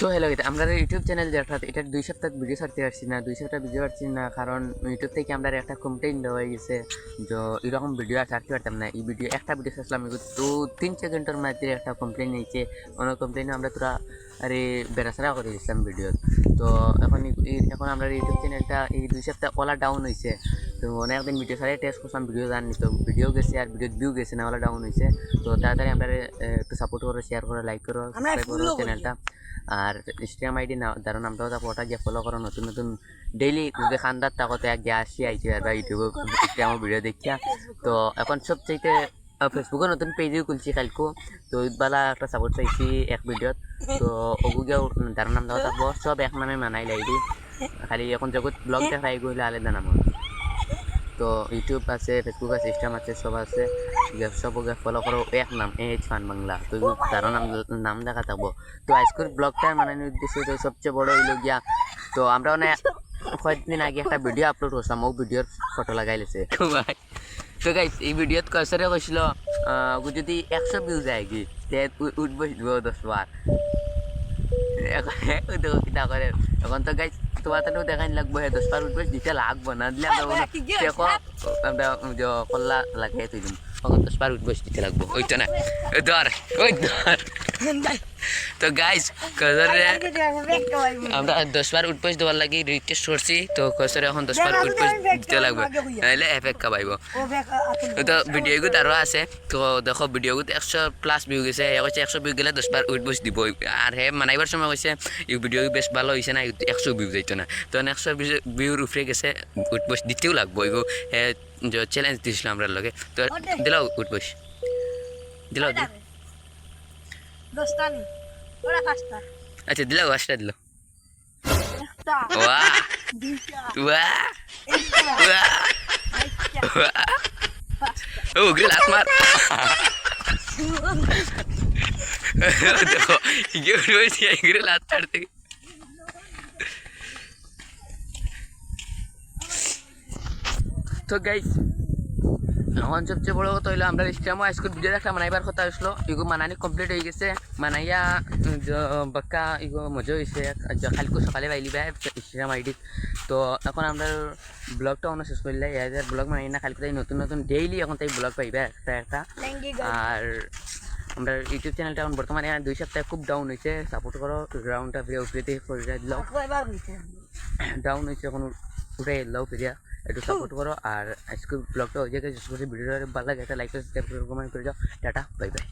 তো হ্যালো আমরা YouTube channel যেটা এটা দুই সপ্তাহ ভিডিও ছাড়তে পারছি না, দুই সপ্তাহ ভিডিও পারছি না, কারণ ইউটিউব থেকে আমরা একটা কমপ্লেন দেওয়া হয়ে গেছে, যে এরকম ভিডিও আর ছাড়তে পারতাম না। এই ভিডিও একটা ভিডিও ছাড়ছিলাম তো তিন সেকেন্ডের মধ্যে একটা কমপ্লেন নিয়েছে। অনেক কমপ্লেনে আমরা তোরা, আরে বেড়াছাড়া করে দিয়েছিলাম ভিডিও তো এখন এখন আমরা ইউটিউব চ্যানেলটা এই দুই সপ্তাহ ওলা ডাউন হয়েছে। তো অনেকদিন ভিডিও ছাড়াই টেস্ট করছিলাম ভিডিও জানি তো ভিডিও গেছে আর ভিডিও ভিউ গেছে না ওলা ডাউন হয়েছে তো তাড়াতাড়ি আমরা একটু সাপোর্ট করো শেয়ার করো লাইক করো আমরা সাবস্ক্রাইব করো চ্যানেলটা আর ইনস্টাগ্রাম আইডি না যারা নামটা কথা পটা গিয়ে ফলো করো নতুন নতুন ডেইলি যদি খান্দার তাকতে গিয়ে আসি আইছি আর বা ইউটিউবে ইনস্টাগ্রামে ভিডিও দেখিয়া। তো এখন সবচাইতে ফেসবুকে নতুন পেজও খুলছি কালকো। তো ইতবেলা একটা সাপোর্ট চাইছি এক ভিডিওত তো ওগুগেও যার নাম দেওয়া থাকব সব এক নামে মানাই লাইডি খালি এখন জগৎ ব্লগ দেখাই গেলে আলাদা নাম তো ইউটিউব আছে ফেসবুক আছে ইনস্টাগ্রাম আছে, সব আছে। সবকে ফলো করো। এক নাম এইচ ফান বাংলা তো তার নাম নাম দেখা থাকব। তো আজকের ব্লগটা মানে উদ্দেশ্য তো সবচেয়ে বড় হইল গিয়া, তো আমরা মানে কয়েকদিন আগে একটা ভিডিও আপলোড করছিলাম। ও ভিডিওর ফটো লাগাই লেছে। তো গাইস এই ভিডিওত কসরে কৈছিল যদি একশো ভিউ যায় কি তে উঠবো দশ বার। কিতা করে এখন তো গাইস তোমার তো দেখাই লাগবো হে দশ বার উঠবো দিতে লাগবো না দিলে দেখো আমরা কল্লা লাগে তুই এখন দশ বার উঠবো দিতে লাগবো ওই তো না ওই ধর ওই ধর তো গাইস কসরে আমরা দশ বার উঠবস দেওয়ার লাগি রিকোয়েস্ট করছি তো কসরে এখন দশ বার উঠবস দিতে লাগবে। নাহলে এফেক্ট কাবাইব তো ভিডিওগুত আরও আছে, তো দেখো ভিডিওগুত একশো প্লাস ভিউ গেছে হে কৈছে একশো ভিউ গেলে দশবার উঠবস দিব। আর হে মানাইবার সময় কৈছে, এই ভিডিও বেশ ভালো হয়েছে না, একশো ভিউ যাইতো না। তো একশো ভিউর উপরে গেছে উঠবস দিতেও লাগবো। এগো হে চ্যালেঞ্জ দিছিল আমরা লগে। তো দিলাও উঠবস দিলাও দিল দোস্তানি ওরা পাঁচটা আচ্ছা দিলাও আসটা দিল একটা ওয়া দুইটা ওয়া একটা ওয়া একটা ওয়া ও গেল আপনার দেখো ইগে রয়েছে ইগে লাত ছাড়তে তো গাইস এখন সবচেয়ে বড় কথা হইল আমরা ইনস্টাগ্রামে আজকের ভিডিও দেখা মানাইবার কথা আসলো ইগো মানানি কমপ্লিট হয়ে গেছে। মানাইয়া বাক্কা ইগো মজা হয়েছে কালকে সকালে পাইলি ভাই ইনস্টাগ্রাম আইডি। তো এখন আমরা ব্লগটা অন্য শেষ করলে ইয়াদের ব্লগ মানাই না কালকে তাই নতুন নতুন ডেইলি এখন তাই ব্লগ পাইবে একটা একটা। আর আমরা ইউটিউব চ্যানেলটা এখন বর্তমানে দুই সপ্তাহে খুব ডাউন হয়েছে সাপোর্ট করো গ্রাউন্ডটা ফিরে উঠে করে দিল ডাউন হয়েছে এখন উঠে এলাও ফিরিয়া। একটু সাপোর্ট করো আর আজকে ব্লগটা ওই জায়গায় করছি। ভিডিওটা ভালো লাগে একটা লাইক সাবস্ক্রাইব করে কমেন্ট করে যাও। Tata bye bye